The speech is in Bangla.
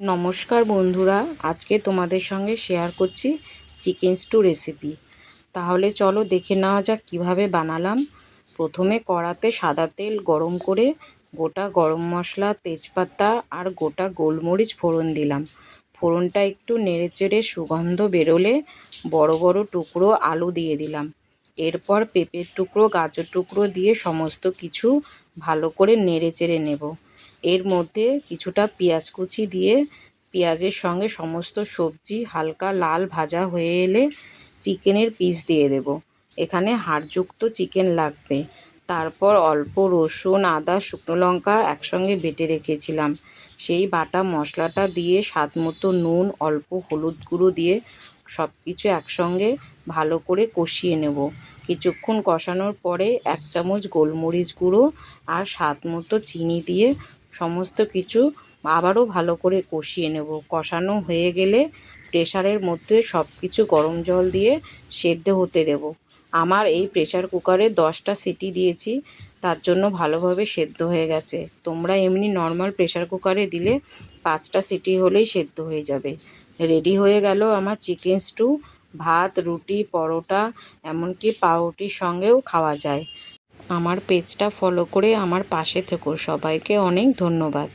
নমস্কার বন্ধুরা, আজকে তোমাদের সঙ্গে শেয়ার করছি চিকেন স্টু রেসিপি তাহলে চলো দেখে নেওয়া যাক কীভাবে বানালাম। প্রথমে কড়াতে সাদা তেল গরম করে গোটা গরম মশলা, তেজপাতা আর গোটা গোলমরিচ ফোড়ন দিলাম। ফোড়নটা একটু নেড়ে চেড়ে সুগন্ধ বেরোলে বড় বড় টুকরো আলু দিয়ে দিলাম। এরপর পেঁপের টুকরো, গাজর টুকরো দিয়ে সমস্ত কিছু ভালো করে নেড়ে চেড়ে নেব। এর মধ্যে কিছুটা পেঁয়াজ কুচি দিয়ে পেঁয়াজের সঙ্গে সমস্ত সবজি হালকা লাল ভাজা হয়ে এলে চিকেনের পিস দিয়ে দেব। এখানে হাড়যুক্ত চিকেন লাগবে। তারপর অল্প রসুন, আদা, শুকনো লঙ্কা একসঙ্গে বেটে রেখেছিলাম। সেই বাটা মশলাটা দিয়ে স্বাদ মতো নুন, অল্প হলুদ গুঁড়ো দিয়ে সব কিছু একসঙ্গে ভালো করে কষিয়ে নেব। কিছুক্ষণ কষানোর পরে এক চামচ গোলমরিচ গুঁড়ো আর স্বাদ মতো চিনি দিয়ে সমস্ত কিছু আবারও ভালো করে কষিয়ে নেব। কষানো হয়ে গেলে প্রেশারের মধ্যে সব কিছু গরম জল দিয়ে সেদ্ধ হতে দেব। আমার এই প্রেশার কুকারে দশটা সিটি দিয়েছি, তার জন্য ভালোভাবে সেদ্ধ হয়ে গেছে। তোমরা এমনি নর্মাল প্রেশার কুকারে দিলে পাঁচটা সিটি হলেই সেদ্ধ হয়ে যাবে। রেডি হয়ে গেল আমার চিকেন স্টু। ভাত, রুটি, পরোটা, এমনকি পাউরুটির সঙ্গেও খাওয়া যায়। আমার পেজটা ফলো করে আমার পাশে থেকো। সবাইকে অনেক ধন্যবাদ।